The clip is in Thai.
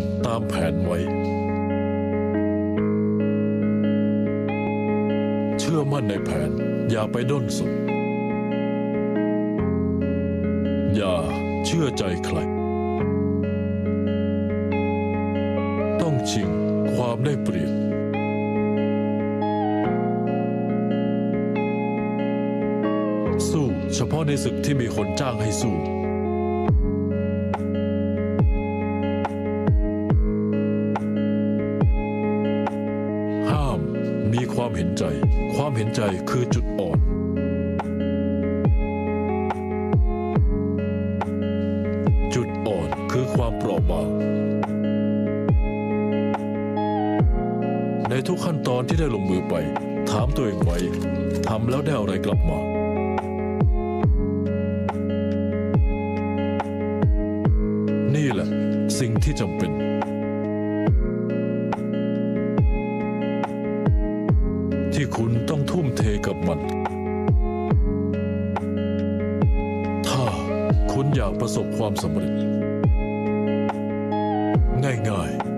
ำตามแผนไว้ เชื่อมั่นในแผน อย่าไปด้นสนอย่าเชื่อใจใคร ต้องชิงความได้เปรียบสู้เฉพาะในศึกที่มีคนจ้างให้สู้ มีความเห็นใจ ความเห็นใจคือจุดอ่อน จุดอ่อนคือความเปราะบาง ในทุกขั้นตอนที่ได้ลงมือไป ถามตัวเองไว้ทำแล้วได้อะไรกลับมานี่แหละ สิ่งที่จำเป็น ที่คุณต้องทุ่มเทกับมัน ถ้าคุณอยากประสบความสำเร็จ ง่ายๆ